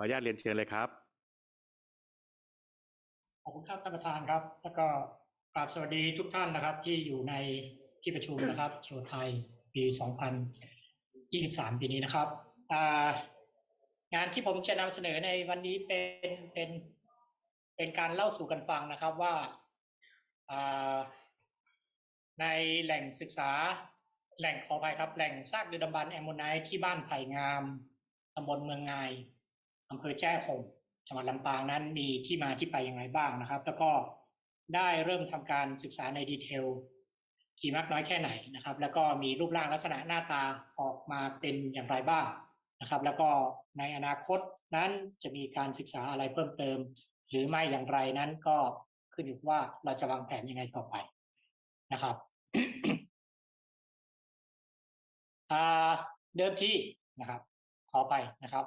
ออนุญาตเรียนเชิญเลยครับ ขอบคุณครับท่านประธานครับ แล้วก็กราบสวัสดีทุกท่านนะครับ ที่อยู่ในที่ประชุมนะครับโชว์ไทยปี 2023 ปีนี้นะครับงานที่ผมจะนำเสนอในวันนี้เป็นเป็นเป็นการเล่าสู่กันฟังนะครับว่าในแหล่งศึกษาแหล่งขออภัยครับ แหล่งซากดึกดำบรรแอมโมไนท์ที่บ้านไผ่งามตำบลเมืองงาย อำเภอแจ้ห่มจังหวัดลำปางนั้นมีที่มาที่ไปอย่างไรบ้างนะครับ แล้วก็ได้เริ่มทำการศึกษาในดีเทลกี่มากน้อยแค่ไหนนะครับ แล้วก็มีรูปร่างลักษณะหน้าตาออกมาเป็นอย่างไรบ้างนะครับ แล้วก็ในอนาคตนั้นจะมีการศึกษาอะไรเพิ่มเติม หรือไม่อย่างไรนั้นก็ขึ้นอยู่ว่าเราจะวางแผนยังไงต่อไปนะครับเดิมทีนะครับ ขอไปนะครับ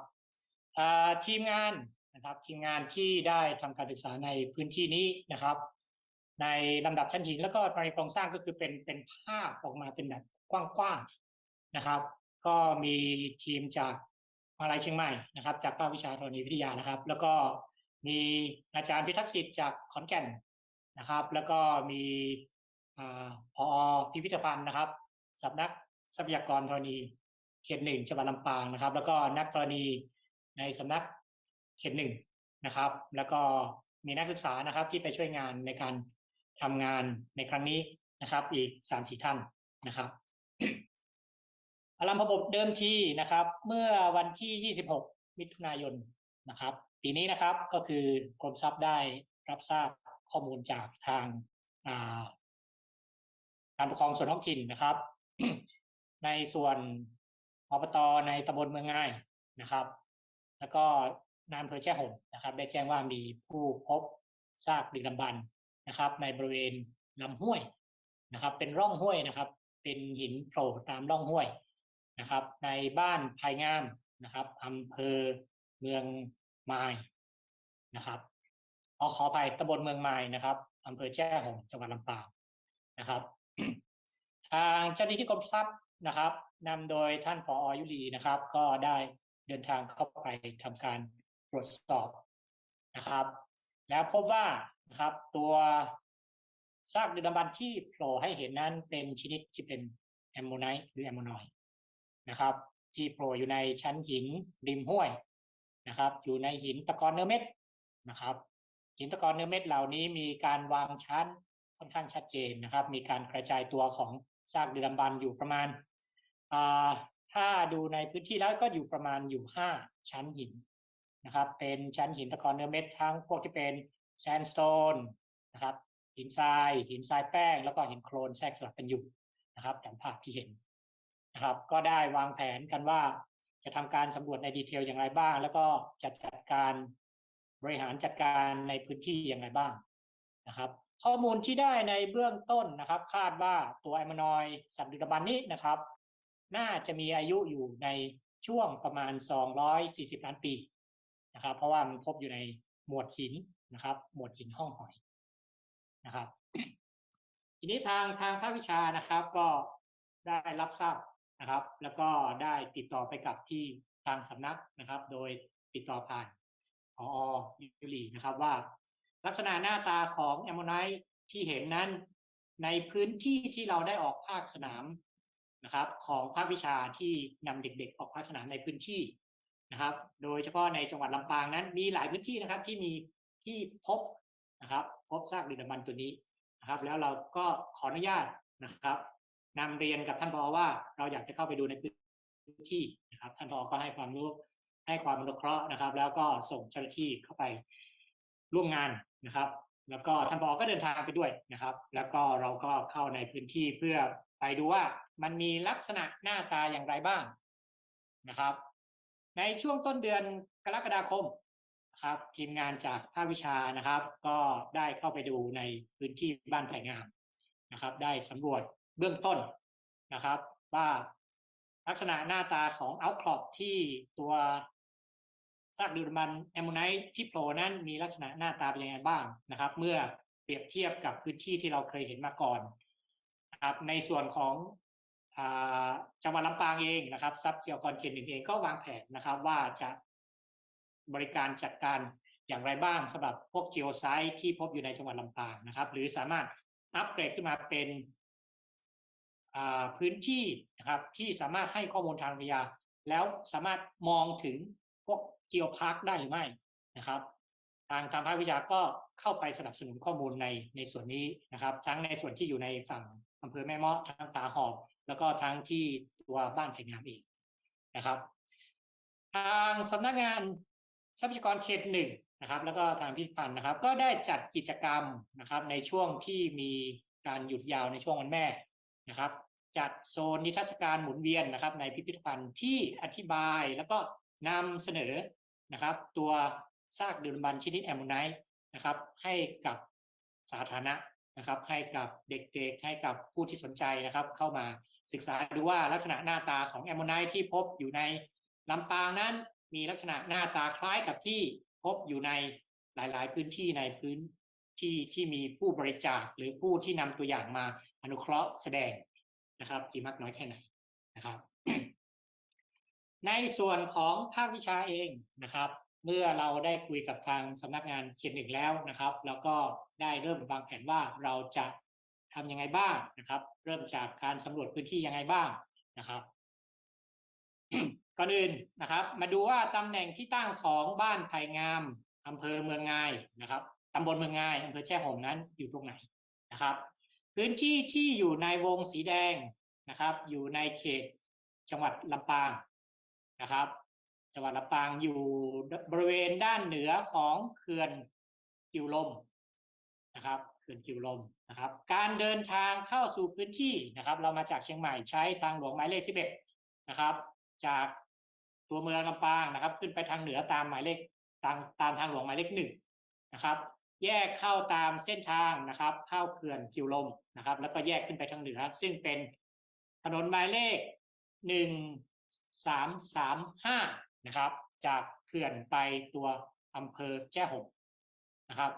ทีมงานนะครับทีมงานที่ได้ทำการศึกษาในพื้นที่นี้นะครับ ในลำดับชั้นหินแล้วก็ในโครงสร้างก็คือเป็นเป็นภาพออกมาเป็นแบบกว้างๆนะครับ ก็มีทีมจากมหาลัยเชียงใหม่นะครับ จากภาควิชาธรณีวิทยานะครับ แล้วก็มีอาจารย์พิทักษ์สิทธิ์จากขอนแก่นนะครับ แล้วก็มีอ่าพอพิพิธภัณฑ์นะครับสำนักทรัพยากรธรณีเขตหนึ่งจังหวัดลำปางนะครับ แล้วก็นักธรณี ในสำนักเขตหนึ่งนะครับ แล้วก็มีนักศึกษานะครับที่ไปช่วยงานในการทำงานในครั้งนี้นะครับ อีกสามสี่ท่านนะครับอารมพบบเดิมทีนะครับ เมื่อวันที่ 26 มิถุนายนนะครับ ปีนี้นะครับก็คือกรมทรัพย์ได้รับทราบข้อมูลจากทางอ่าการปกครองส่วนท้องถิ่นนะครับ ในส่วนอบตในตำบลเมืองง่ายนะครับ แล้วก็นายอำเภอแจ้ห่มนะครับ ได้แจ้งว่ามีผู้พบซากดึกดำบรรพ์นะครับ ในบริเวณลำห้วยนะครับ เป็นร่องห้วยนะครับ เป็นหินโผล่ตามร่องห้วยนะครับ ในบ้านภายงามนะครับอำเภอเมืองไม้นะครับขอขออภัยตำบลเมืองไม้นะครับอำเภอแจ้ห่มจังหวัดลำปางนะครับ ทางเจ้าหน้าที่กรมทรัพย์นะครับนำโดยท่านผอยุรีนะครับ ก็ได้ เดินทางเข้าไปทำการตรวจสอบนะครับ แล้วพบว่านะครับตัวซากดึกดำบรรที่โผล่ให้เห็นนั้นเป็นชนิดที่เป็นแอมโมไนต์หรือแอมโมนอยด์นะครับ ที่โผล่อยู่ในชั้นหินริมห้วยนะครับ อยู่ในหินตะกอนเนื้อเม็ดนะครับ หินตะกอนเนื้อเม็ดเหล่านี้มีการวางชั้นค่อนข้างชัดเจนนะครับ มีการกระจายตัวของซากดึกดำบรรอยู่ประมาณ ถ้าดูในพื้นที่แล้วก็อยู่ประมาณอยู่ห้าชั้นหินนะครับ เป็นชั้นหินตะกอนเนื้อเม็ดทั้งพวกที่เป็นแซนสโตนนะครับหินทรายหินทรายแป้ง แล้วก็หินโคลนแทรกสลับกันอยู่นะครับตามภาพที่เห็นนะครับ ก็ได้วางแผนกันว่าจะทำการสำรวจในดีเทลอย่างไรบ้าง แล้วก็จะจัดการบริหารจัดการในพื้นที่อย่างไรบ้างนะครับ ข้อมูลที่ได้ในเบื้องต้นนะครับ คาดว่าตัวแอมโมนอยด์สัตว์ดึกดบรรพ์นี้นะครับ น่าจะมีอายุอยู่ในช่วงประมาณ 240 ล้านปีนะครับ เพราะว่ามันพบอยู่ในหมวดหินนะครับ หมวดหินห้องหอยนะครับ ทีนี้ทางทางภาควิชานะครับก็ได้รับทราบนะครับ แล้วก็ได้ติดต่อไปกับที่ทางสำนักนะครับ โดยติดต่อผ่านพอยุรีนะครับว่า ลักษณะหน้าตาของแอมโมไนท์ที่เห็นนั้น ในพื้นที่ที่เราได้ออกภาคสนาม นะครับของภาควิชาที่นำเด็กๆ ออกภาคสนามในพื้นที่นะครับ โดยเฉพาะในจังหวัดลำปางนั้น มีหลายพื้นที่นะครับที่มีที่พบนะครับพบซากดึกดำบรรพ์ตัวนี้นะครับ แล้วเราก็ขออนุญาตนะครับนำเรียนกับท่านผอว่าเราอยากจะเข้าไปดูในพื้นที่นะครับ ท่านผอก็ให้ความรู้ให้ความอนุเคราะห์นะครับ แล้วก็ส่งเจ้าหน้าที่เข้าไปร่วมงานนะครับ แล้วก็ท่านผอก็เดินทางไปด้วยนะครับ แล้วก็เราก็เข้าในพื้นที่เพื่อไปดูว่ามันมีลักษณะหน้าตาอย่างไรบ้างนะครับ ในช่วงต้นเดือนกรกฎาคมครับทีมงานจากภาควิชานะครับ ก็ได้เข้าไปดูในพื้นที่บ้านไผ่งามนะครับ ได้สำรวจเบื้องต้นนะครับ ว่าลักษณะหน้าตาของเอาท์ครอปที่ตัว ซากดึกดำบรรพ์แอมโมไนท์ที่โผล่นั้นมีลักษณะหน้าตาเป็นยังไงบ้างนะครับ เมื่อเปรียบเทียบกับพื้นที่ที่เราเคยเห็นมาก่อนนะครับในส่วนของอจังหวัดลำปางเองนะครับทรัพยากรเขตหนึ่งเองก็วางแผนนะครับว่าจะบริการจัดการอย่างไรบ้างสำหรับพวก geosite ที่พบอยู่ในจังหวัดลำปางนะครับ หรือสามารถอัปเกรดขึ้นมาเป็นพื้นที่นะครับที่สามารถให้ข้อมูลทางวิทยา แล้วสามารถมองถึงพวก geopark ได้หรือไม่นะครับ ทางทางภาควิชาก็เข้าไปสนับสนุนข้อมูลในในส่วนนี้นะครับ ทั้งในส่วนที่อยู่ในฝั่งอำเภอแม่เมาะทั้งตาหอบ แล้วก็ทั้งที่ตัวบ้านไผ่งามเองนะครับ ทางสำนักงานทรัพยากรเขตหนึ่งนะครับ แล้วก็ทางพิพิธภัณฑ์นะครับ ก็ได้จัดกิจกรรมนะครับ ในช่วงที่มีการหยุดยาวในช่วงวันแม่นะครับจัดโซนนิทรรศการหมุนเวียนนะครับ ในพิพิธภัณฑ์ที่อธิบายแล้วก็ นำเสนอนะครับตัวซากดึกดำบรรพ์ชนิดแอมโมไนต์นะครับให้กับสาธารณะนะครับให้กับเด็กๆให้กับผู้ที่สนใจนะครับเข้ามาศึกษาดูว่าลักษณะหน้าตาของแอมโมไนต์ที่พบอยู่ในลำปางนั้นมีลักษณะหน้าตาคล้ายกับที่พบอยู่ในหลายๆ พื้นที่ในพื้นที่ที่มีผู้บริจาคหรือผู้ที่นำตัวอย่างมาอนุเคราะห์แสดงนะครับกี่มากน้อยแค่ไหนนะครับ ในส่วนของภาควิชาเองนะครับ เมื่อเราได้คุยกับทางสำนักงานเขตหนึ่งแล้วนะครับ แล้วก็ได้เริ่มวางแผนว่าเราจะทำยังไงบ้างนะครับ เริ่มจากการสำรวจพื้นที่ยังไงบ้างนะครับก่อนอื่นนะครับ มาดูว่าตำแหน่งที่ตั้งของบ้านไผ่งามอำเภอเมืองงายนะครับตำบลเมืองงายอำเภอแจ้ห่มนั้นอยู่ตรงไหนนะครับ พื้นที่ที่อยู่ในวงสีแดงนะครับ อยู่ในเขตจังหวัดลำปาง นะครับจังหวัดลำปางอยู่บริเวณด้านเหนือของเขื่อนกิวลมนะครับเขื่อนกิวลมนะครับ การเดินทางเข้าสู่พื้นที่นะครับ เรามาจากเชียงใหม่ใช้ทางหลวงหมายเลข 11 นะครับ จากตัวเมืองลำปางนะครับ ขึ้นไปทางเหนือตามหมายเลขตามตามทางหลวงหมายเลขหนึ่งนะครับ แยกเข้าตามเส้นทางนะครับ เข้าเขื่อนกิวลมนะครับ แล้วก็แยกขึ้นไปทางเหนือ ซึ่งเป็นถนนหมายเลขหนึ่ง สามสามห้านะครับ จากเขื่อนไปตัวอำเภอแจ้ห่มนะครับ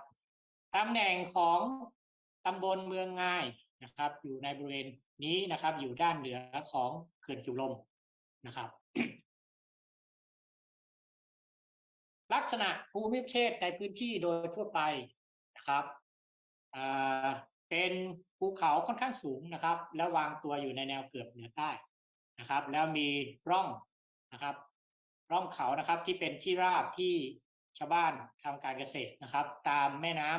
ตำแหน่งของตำบลเมืองง่ายนะครับ อยู่ในบริเวณนี้นะครับ อยู่ด้านเหนือของเขื่อนกิวลมนะครับ ลักษณะภูมิประเทศในพื้นที่โดยทั่วไปนะครับเป็นภูเขาค่อนข้างสูงนะครับ แล้ววางตัวอยู่ในแนวเกือบเหนือใต้ นะครับ แล้วมีร่องนะครับ ร่องเขานะครับที่เป็นที่ราบที่ชาวบ้านทำการเกษตรนะครับ ตามแม่น้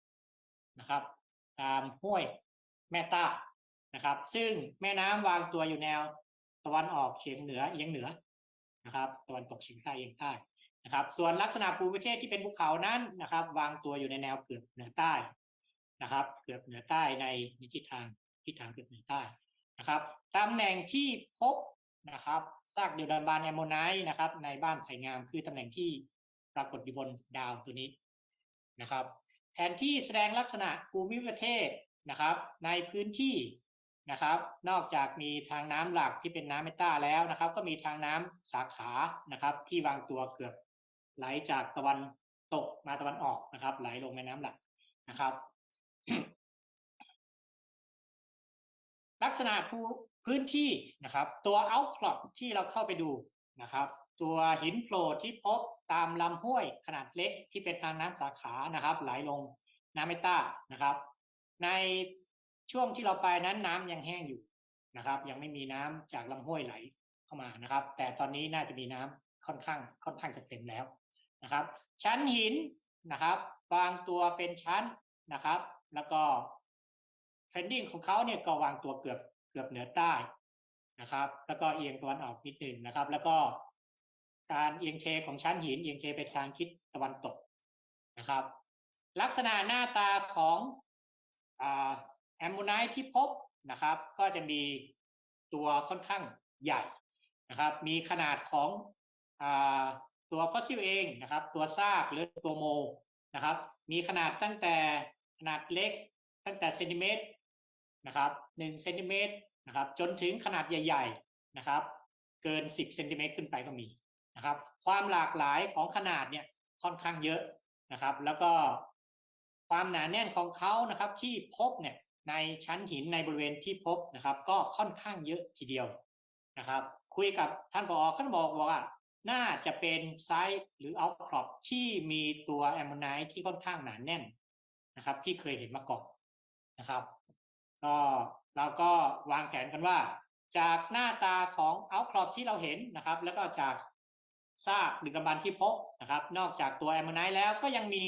ำนะครับ ตามห้วยแม่ตานะครับ ซึ่งแม่น้ำวางตัวอยู่แนวตะวันออกเฉียงเหนือเอียงเหนือนะครับตะวันตกเฉียงใต้เอียงใต้นะครับ ส่วนลักษณะภูมิประเทศที่เป็นภูเขานั้นนะครับ วางตัวอยู่ในแนวเกือบเหนือใต้นะครับ เกือบเหนือใต้ในทิศทางทิศทางเกือบเหนือใต้ นะครับตำแหน่งที่พบนะครับซากเดียวดำบานแอมโมไนต์นะครับ ในบ้านไผ่งามคือตำแหน่งที่ปรากฏอยู่บนดาวตัวนี้นะครับ แผนที่แสดงลักษณะภูมิประเทศนะครับ ในพื้นที่นะครับ นอกจากมีทางน้ำหลักที่เป็นน้ำเมตาแล้วนะครับ ก็มีทางน้ำสาขานะครับ ที่วางตัวเกือบไหลจากตะวันตกมาตะวันออกนะครับ ไหลลงแม่น้ำหลักนะครับ ลักษณะภูพื้นที่นะครับตัว outcrop ที่เราเข้าไปดูนะครับตัวหินโผล่ที่พบตามลำห้วยขนาดเล็กที่เป็นทางน้ำสาขานะครับไหลลงน้ำเมตตานะครับ ในช่วงที่เราไปนั้นน้ำยังแห้งอยู่นะครับ ยังไม่มีน้ำจากลำห้วยไหลเข้ามานะครับ แต่ตอนนี้น่าจะมีน้ำค่อนข้างค่อนข้างจะเต็มแล้วนะครับ ชั้นหินนะครับวางตัวเป็นชั้นนะครับ แล้วก็ เฟรนดิ้งของเขาเนี่ยก็วางตัวเกือบเกือบเหนือใต้นะครับ แล้วก็เอียงตะวันออกนิดหนึ่งนะครับ แล้วก็การเอียงเทของชั้นหินเอียงเทไปทางทิศตะวันตกนะครับ ลักษณะหน้าตาของแอมโมไนท์ที่พบนะครับ ก็จะมีตัวค่อนข้างใหญ่นะครับ มีขนาดของอตัวฟอสซิลเองนะครับ ตัวซากหรือตัวโมนะครับ มีขนาดตั้งแต่ขนาดเล็กตั้งแต่เซนติเมตร นะครับหนึ่งเซนติเมตรนะครับจนถึงขนาดใหญ่ ๆนะครับ เกิน 10เซนติเมตรขึ้นไปก็มีนะครับความหลากหลายของขนาดเนี่ยค่อนข้างเยอะนะครับ แล้วก็ความหนาแน่นของเขานะครับที่พบเนี่ยในชั้นหินในบริเวณที่พบนะครับ ก็ค่อนข้างเยอะทีเดียวนะครับ คุยกับท่านผอท่านบอกว่า น่าจะเป็นไซต์หรือเอาครอปที่มีตัวแอมโมไนท์ที่ค่อนข้างหนาแน่นนะครับ ที่เคยเห็นมาก่อนนะครับ ก็เราก็วางแผนกันว่า จากหน้าตาของเอาครอปที่เราเห็นนะครับ แล้วก็จากซากดึกดำบรรพ์ที่พบนะครับ นอกจากตัวแอมโมไนท์แล้วก็ยังมี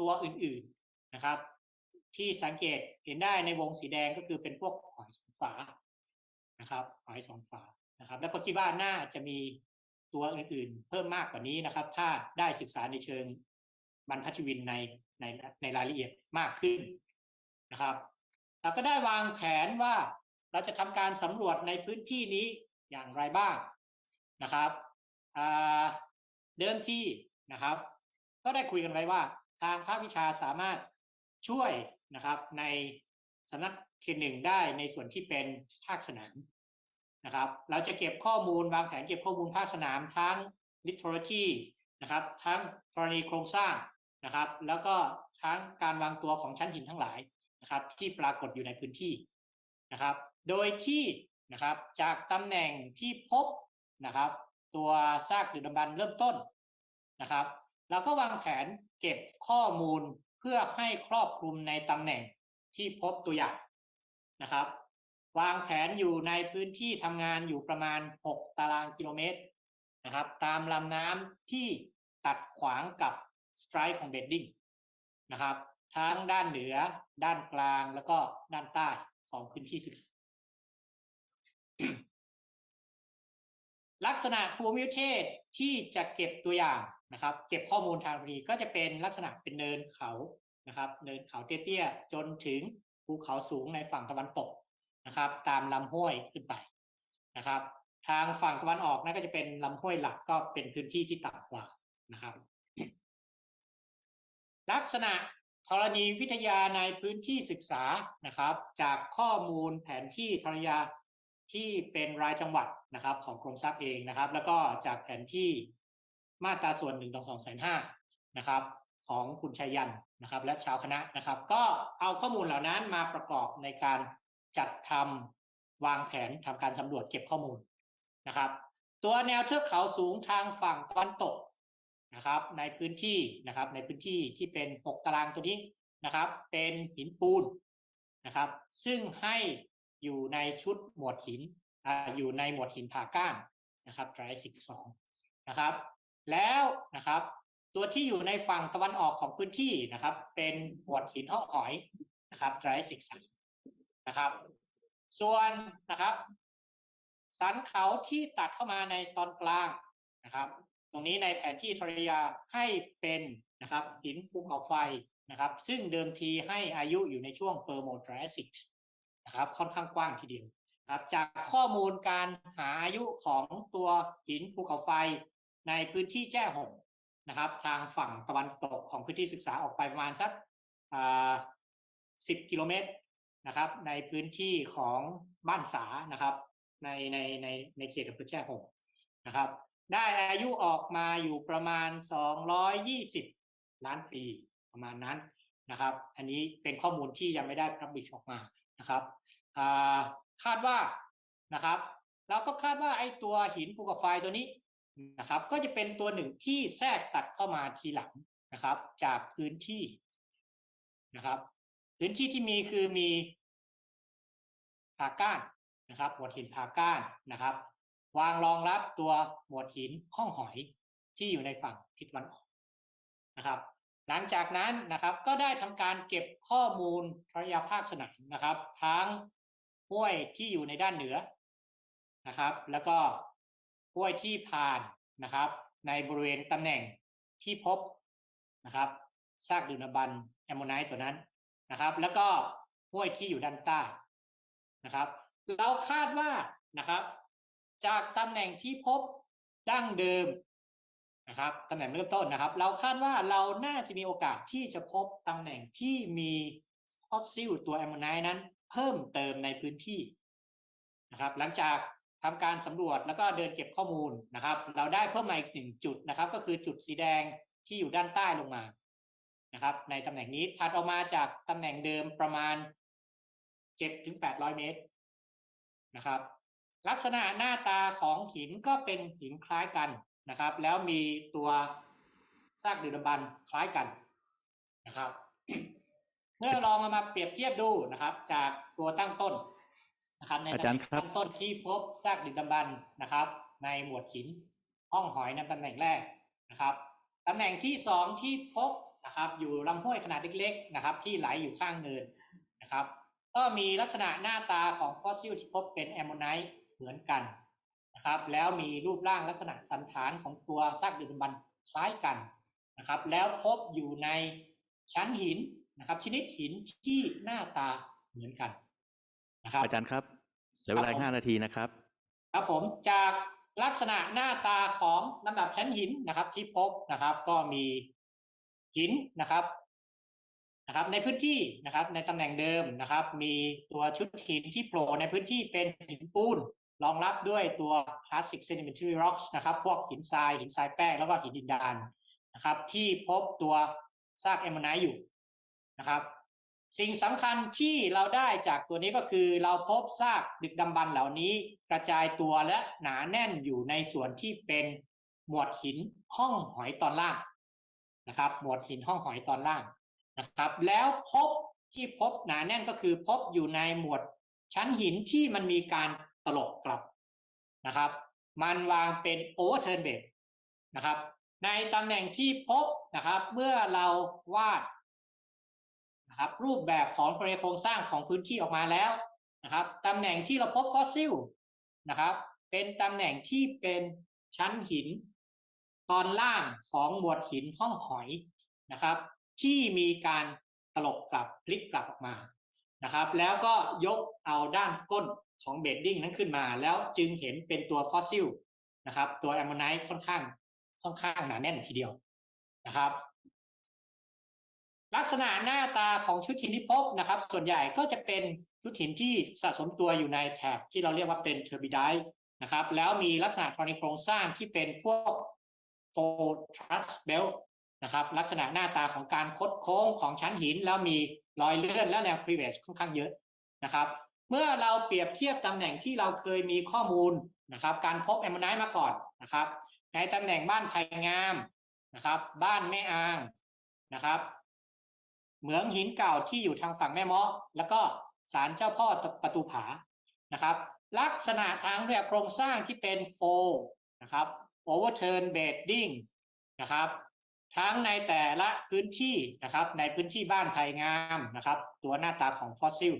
ตัวอื่นๆนะครับ ที่สังเกตเห็นได้ในวงสีแดงก็คือเป็นพวกหอยสองฝานะครับหอยสองฝานะครับ แล้วก็คิดว่าน่าจะมีตัวอื่นๆ เพิ่มมากกว่านี้นะครับ ถ้าได้ศึกษาในเชิงบรรพชวินในในในรายละเอียดมากขึ้นนะครับ เราก็ได้วางแผนว่าเราจะทำการสำรวจในพื้นที่นี้อย่างไรบ้างนะครับเดิมที่นะครับ ก็ได้คุยกันไว้ว่า ทางภาควิชาสามารถช่วยนะครับในสำนักเขตหนึ่งได้ในส่วนที่เป็นภาคสนามนะครับ เราจะเก็บข้อมูลวางแผนเก็บข้อมูลภาคสนามทั้ง literacy นะครับทั้งกรณีโครงสร้างนะครับ แล้วก็ทั้งการวางตัวของชั้นหินทั้งหลาย นะครับที่ปรากฏอยู่ในพื้นที่นะครับ โดยที่นะครับจากตำแหน่งที่พบนะครับ ตัวซากดึกดำบรรเริ่มต้นนะครับเราก็วางแผนเก็บข้อมูลเพื่อให้ครอบคลุมในตำแหน่งที่พบตัวอย่างนะครับ วางแผนอยู่ในพื้นที่ทำงานอยู่ประมาณ 6 ตารางกิโลเมตรนะครับ ตามลำน้ำที่ตัดขวางกับสไตร์ของเบดดิ้งนะครับ ทั้งด้านเหนือ ด้านกลางแล้วก็ด้านใต้ของพื้นที่ศึกษาลักษณะภูมิประเทศที่จะเก็บตัวอย่างนะครับ เก็บข้อมูลทางพื้นก็จะเป็นลักษณะเป็นเนินเขานะครับ เนินเขาเตี้ยๆจนถึงภูเขาสูงในฝั่งตะวันตกนะครับ ตามลำห้วยขึ้นไปนะครับ ทางฝั่งตะวันออกนั่นก็จะเป็นลำห้วยหลักก็เป็นพื้นที่ที่ต่ำกว่านะครับ ลักษณะ ธรณีวิทยาในพื้นที่ศึกษานะครับ จากข้อมูลแผนที่ธรณีที่เป็นรายจังหวัดนะครับ ของกรมทรัพย์เองนะครับ แล้วก็จากแผนที่มาตราส่วนหนึ่งต่อสองแสนห้านะครับของคุณชัยยันนะครับ และชาวคณะนะครับ ก็เอาข้อมูลเหล่านั้นมาประกอบในการจัดทำวางแผนทำการสำรวจเก็บข้อมูลนะครับ ตัวแนวเทือกเขาสูงทางฝั่งตะวันตก นะครับ ในพื้นที่นะครับ ในพื้นที่ที่เป็น 6 ตารางตัวนี้นะครับ เป็นหินปูนนะครับ ซึ่งให้อยู่ในชุดหมวดหินออยู่ในหมวดหินผ่าก้านนะครับไตรสิกสองนะครับ แล้วนะครับตัวที่อยู่ในฝั่งตะวันออกของพื้นที่นะครับ เป็นหมวดหินห้องหอยนะครับไตรสิกสามนะครับ ส่วนนะครับสันเขาที่ตัดเข้ามาในตอนกลางนะครับ ตรงนี้ในแผนที่ธรณียาให้เป็นนะครับหินภูเขาไฟนะครับซึ่งเดิมทีให้อายุอยู่ในช่วงเปอร์โมทรสิกนะครับค่อนข้างกว้างทีเดียวครับจากข้อมูลการหาอายุของตัวหินภูเขาไฟในพื้นที่แจ้ห่มนะครับ ทางฝั่งตะวันตกของพื้นที่ศึกษาออกไปประมาณสักสิบกิโลเมตรนะครับ ในพื้นที่ของบ้านสานะครับ ในในในในเขตอำเภอแจ้ห่มนะครับ ได้อายุออกมาอยู่ประมาณ 220 ล้านปีประมาณนั้นนะครับ อันนี้เป็นข้อมูลที่ยังไม่ได้พับบิชออกมานะครับคาดว่านะครับ เราก็คาดว่าไอ้ตัวหินภูเขาไฟตัวนี้นะครับ ก็จะเป็นตัวหนึ่งที่แทรกตัดเข้ามาทีหลังนะครับ จากพื้นที่นะครับ พื้นที่ที่มีคือมีผาก้านนะครับหมวหินผาก้านนะครับ วางรองรับตัวหมวดหินห้องหอยที่อยู่ในฝั่งทิศตะวันออกนะครับ หลังจากนั้นนะครับก็ได้ทำการเก็บข้อมูลระยะภาคสนามนะครับ ทั้งห้วยที่อยู่ในด้านเหนือนะครับ แล้วก็ห้วยที่ผ่านนะครับ ในบริเวณตำแหน่งที่พบนะครับซากดึกดำบรรพ์แอมโมไนต์ตัวนั้นนะครับ แล้วก็ห้วยที่อยู่ด้านใต้นะครับ เราคาดว่านะครับ จากตำแหน่งที่พบดั้งเดิมนะครับตำแหน่งเริ่มต้นนะครับ เราคาดว่าเราน่าจะมีโอกาสที่จะพบตำแหน่งที่มีฟอสซิลตัวแอมโมไนต์นั้น เพิ่มเติมในพื้นที่นะครับ หลังจากทำการสำรวจแล้วก็เดินเก็บข้อมูลนะครับ เราได้เพิ่มมาอีกหนึ่งจุดนะครับ ก็คือจุดสีแดงที่อยู่ด้านใต้ลงมานะครับ ในตำแหน่งนี้ถัดออกมาจากตำแหน่งเดิมประมาณ7ถึง800 เมตรนะครับ ลักษณะหน้าตาของหินก็เป็นหินคล้ายกันนะครับ แล้วมีตัวซากดึกดำบรรพ์คล้ายกันนะครับ เมื่อลองเอามาเปรียบเทียบดูนะครับ จากตัวตั้งต้นนะครับในอาจารย์ครับตั้งต้นที่พบซากดึกดำบรรพ์นะครับ ในหมวดหินห้องหอยในตำแหน่งแรกนะครับตำแหน่งที่สองที่พบนะครับ อยู่ลำห้วยขนาดเล็กๆนะครับ ที่ไหลอยู่ข้างเนินนะครับ ก็มีลักษณะหน้าตาของฟอสซิลที่พบเป็นแอมโมไนต์ เหมือนกันนะครับ แล้วมีรูปร่างลักษณะสันฐานของตัวซากดึกดำบรรพ์คล้ายกันนะครับ แล้วพบอยู่ในชั้นหินนะครับ ชนิดหินที่หน้าตาเหมือนกันนะครับอาจารย์ครับเหลือเวลาครับผมห้านาทีนะครับครับผมจากลักษณะหน้าตาของลำดับชั้นหินนะครับ ที่พบนะครับ ก็มีหินนะครับนะครับ ในพื้นที่นะครับ ในตำแหน่งเดิมนะครับ มีตัวชุดหินที่โผล่ในพื้นที่เป็นหินปูน รองรับด้วยตัว plastic sedimentary rocks นะครับ พวกหินทราย หินทรายแป้ง แล้วก็หินดินดานนะครับ ที่พบตัวซากแอมโมไนต์อยู่นะครับ สิ่งสำคัญที่เราได้จากตัวนี้ก็คือเราพบซากดึกดำบรรเหล่านี้กระจายตัวและหนาแน่นอยู่ในส่วนที่เป็นหมวดหินห้องหอยตอนล่างนะครับ หมวดหินห้องหอยตอนล่างนะครับ แล้วพบที่พบหนาแน่นก็คือพบอยู่ในหมวดชั้นหินที่มันมีการ ตลบกลับนะครับ มันวางเป็นโอเวอร์เทิร์นเบดนะครับ ในตำแหน่งที่พบนะครับ เมื่อเราวาดนะครับรูปแบบของโครงสร้างของพื้นที่ออกมาแล้วนะครับตำแหน่งที่เราพบฟอสซิลนะครับเป็นตำแหน่งที่เป็นชั้นหิน ตอนล่างของหมวดหินห้องหอยนะครับ ที่มีการตลบกลับพลิกกลับออกมานะครับ แล้วก็ยกเอาด้านก้น ของเบดดิ้งนั้นขึ้นมา แล้วจึงเห็นเป็นตัวฟอสซิลนะครับ ตัวแอมโมไนต์ค่อนข้างค่อนข้างหนาแน่นทีเดียวนะครับ ลักษณะหน้าตาของชุดหินที่พบนะครับ ส่วนใหญ่ก็จะเป็นชุดหินที่สะสมตัวอยู่ในแถบที่เราเรียกว่าเป็นเทอร์บิไดนะครับแล้วมีลักษณะในโครงสร้างที่เป็นพวกโฟทรัสเบลนะครับลักษณะหน้าตาของการคดโค้งของชั้นหิน แล้วมีรอยเลื่อนและแนวครีเวชค่อนข้างเยอะนะครับ เมื่อเราเปรียบเทียบตำแหน่งที่เราเคยมีข้อมูลนะครับการพบแอมโมไนต์มาก่อนนะครับ ในตำแหน่งบ้านไผ่งามนะครับ บ้านแม่อางนะครับ เหมืองหินเก่าที่อยู่ทางฝั่งแม่เมาะแล้วก็ศาลเจ้าพ่อประตูผานะครับ ลักษณะทางเรียกโครงสร้างที่เป็นโฟนะครับ overturn bedding นะครับ ทั้งในแต่ละพื้นที่นะครับ ในพื้นที่บ้านไผ่งามนะครับ ตัวหน้าตาของฟอสซิล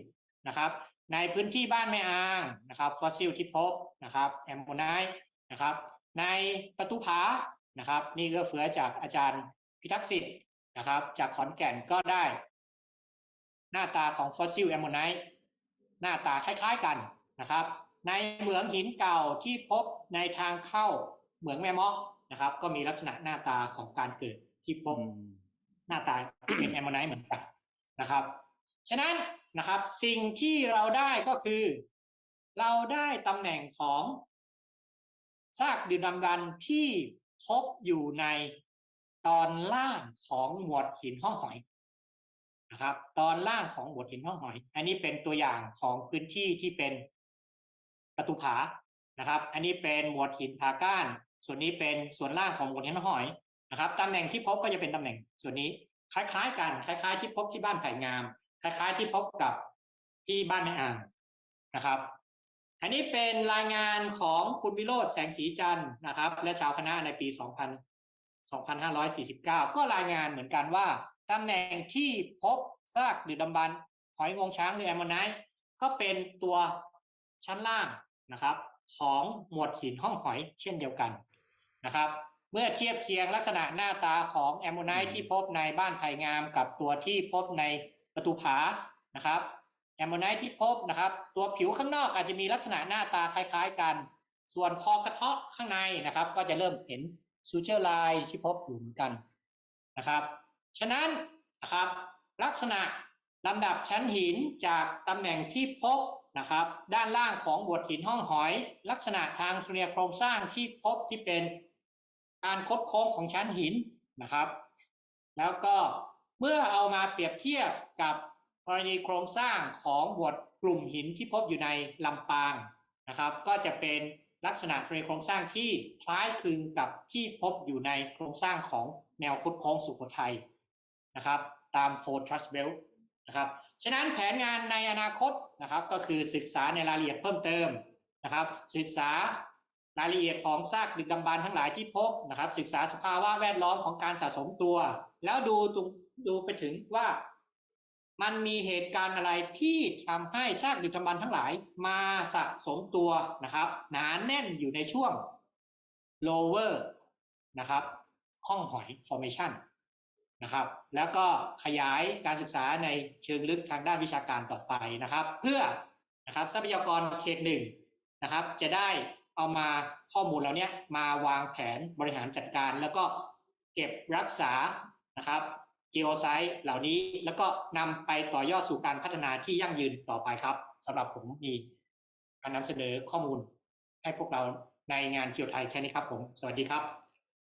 นะครับ ในพื้นที่บ้านแม่อางนะครับฟอสซิลที่พบนะครับแอมโมไนต์นะครับในประตูผานะครับนี่ก็เฟือจากอาจารย์พิทักษ์สิทธิ์นะครับ จากขอนแก่นก็ได้ หน้าตาของฟอสซิลแอมโมไนต์หน้าตาคล้ายๆกันนะครับ ในเหมืองหินเก่าที่พบในทางเข้าเหมืองแม่เมาะนะครับ ก็มีลักษณะหน้าตาของการเกิดที่พบหน้าตาเป็นแอมโมไนต์เหมือนกันนะครับ ฉะนั้น นะครับ สิ่งที่เราได้ก็คือ เราได้ตำแหน่งของซากดื่มดำดันที่พบอยู่ในตอนล่างของหมวดหินห้องหอยนะครับ ตอนล่างของหมวดหินห้องหอย อันนี้เป็นตัวอย่างของพื้นที่ที่เป็นประตูผานะครับ อันนี้เป็นหมวดหินผาก้าน ส่วนนี้เป็นส่วนล่างของหมวดหินห้องหอยนะครับตำแหน่งที่พบก็จะเป็นตำแหน่งส่วนนี้คล้าย ๆ กัน คล้าย ๆ ที่พบที่บ้านไผ่งาม คล้าย ๆ ที่พบกับที่บ้านแม่อ่างนะครับ อันนี้เป็นรายงานของคุณวิโรธแสงสีจันทร์นะครับ และชาวคณะในปี 2000 2549 ก็รายงานเหมือนกันว่าตำแหน่งที่พบซากดึกดำบรรหอยงวงช้างหรือแอมโมไนต์ก็เป็นตัวชั้นล่างนะครับ ของหมวดหินห้องหอยเช่นเดียวกันนะครับ เมื่อเทียบเคียงลักษณะหน้าตาของแอมโมไนต์ที่พบในบ้านไผ่งามกับตัวที่พบใน ประตูผานะครับแอมโมไนต์ที่พบนะครับ ตัวผิวข้างนอกอาจจะมีลักษณะหน้าตาคล้าย ๆ กัน ส่วนพอกระเทาะข้างในนะครับ ก็จะเริ่มเห็นซูเจอร์ไลน์ที่พบอยู่เหมือนกันนะครับ ฉะนั้นนะครับ ลักษณะลำดับชั้นหินจากตำแหน่งที่พบนะครับ ด้านล่างของบทหินห้องหอย ลักษณะทางสุริยโครงสร้างที่พบที่เป็นการคดโค้งของชั้นหินนะครับ แล้วก็ เมื่อเอามาเปรียบเทียบกับกรณีโครงสร้างของบทกลุ่มหินที่พบอยู่ในลำปางนะครับ ก็จะเป็นลักษณะทะเลโครงสร้างที่คล้ายคลึงกับที่พบอยู่ในโครงสร้างของแนวคดโค้งสุโขทัยนะครับ ตาม Four Trust Belt นะครับฉะนั้นแผนงานในอนาคตนะครับก็คือศึกษาในรายละเอียดเพิ่มเติมนะครับ ศึกษารายละเอียดของซากดึกดำบรรพ์ทั้งหลายที่พบนะครับ ศึกษาสภาวะแวดล้อมของการสะสมตัว แล้วดูตรง ดูไปถึงว่ามันมีเหตุการณ์อะไรที่ทำให้ซากดึกดำบรรพ์ทั้งหลายมาสะสมตัวนะครับ หนาแน่นอยู่ในช่วง lower นะครับห้องหอย formation นะครับ แล้วก็ขยายการศึกษาในเชิงลึกทางด้านวิชาการต่อไปนะครับ เพื่อนะครับทรัพยากรเขตหนึ่งนะครับ จะได้เอามาข้อมูลเหล่านี้มาวางแผนบริหารจัดการ แล้วก็เก็บรักษานะครับ geosite เหล่านี้ แล้วก็นำไปต่อยอดสู่การพัฒนาที่ยั่งยืนต่อไปครับสำหรับผมมีการนำเสนอข้อมูลให้พวกเราในงานเกียวไทยแค่นี้ครับผม สวัสดีครับ